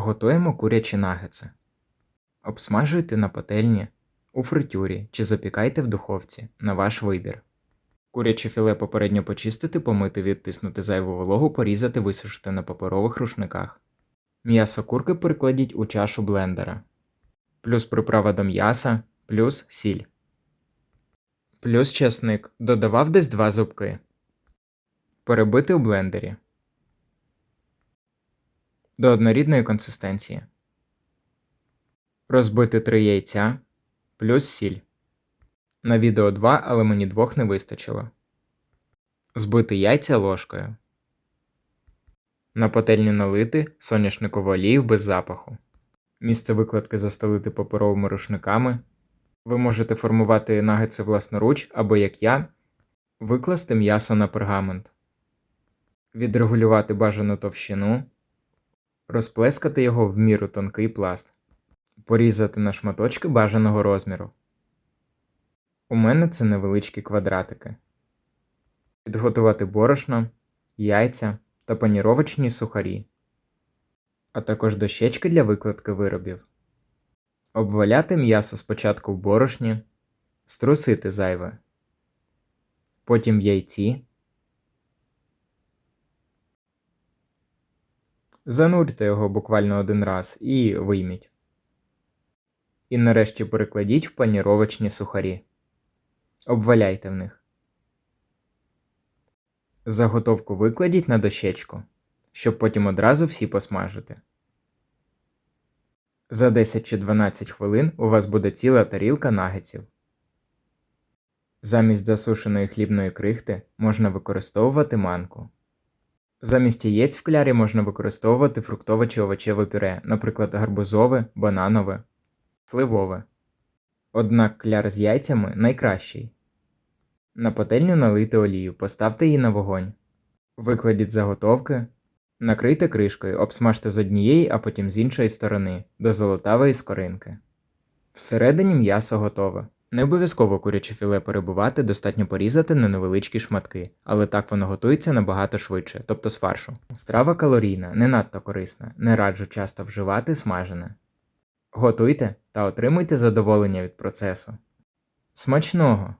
Готуємо курячі нагетси. Обсмажуйте на пательні, у фритюрі чи запікайте в духовці на ваш вибір. Куряче філе попередньо почистити, помити, відтиснути зайву вологу, порізати, висушити на паперових рушниках. М'ясо курки перекладіть у чашу блендера. Плюс приправа до м'яса, плюс сіль. Плюс чесник. Додавав десь 2 зубки. Перебити у блендері. До однорідної консистенції. Розбити 3 яйця. Плюс сіль. На відео 2, але мені двох не вистачило. Збити яйця ложкою. На пательню налити соняшникову олію без запаху. Місце викладки застелити паперовими рушниками. Ви можете формувати нагетси власноруч або, як я, викласти м'ясо на пергамент, відрегулювати бажану товщину, розплескати його в міру тонкий пласт, порізати на шматочки бажаного розміру. У мене це невеличкі квадратики. Підготувати борошно, яйця та паніровочні сухарі, а також дощечки для викладки виробів. Обваляти м'ясо спочатку в борошні, струсити зайве, потім в яйці. Занурте його буквально один раз і вийміть. І нарешті перекладіть в паніровочні сухарі. Обваляйте в них. Заготовку викладіть на дощечку, щоб потім одразу всі посмажити. За 10 чи 12 хвилин у вас буде ціла тарілка нагетсів. Замість засушеної хлібної крихти можна використовувати манку. Замість яєць в клярі можна використовувати фруктове чи овочеве пюре, наприклад, гарбузове, бананове, сливове. Однак кляр з яйцями найкращий. На пательню налийте олію, поставте її на вогонь. Викладіть заготовки, накрийте кришкою, обсмажте з однієї, а потім з іншої сторони, до золотавої скоринки. Всередині м'ясо готове. Не обов'язково куряче філе перебувати, достатньо порізати на невеличкі шматки, але так воно готується набагато швидше, тобто з фаршу. Страва калорійна, не надто корисна, не раджу часто вживати смажене. Готуйте та отримуйте задоволення від процесу. Смачного!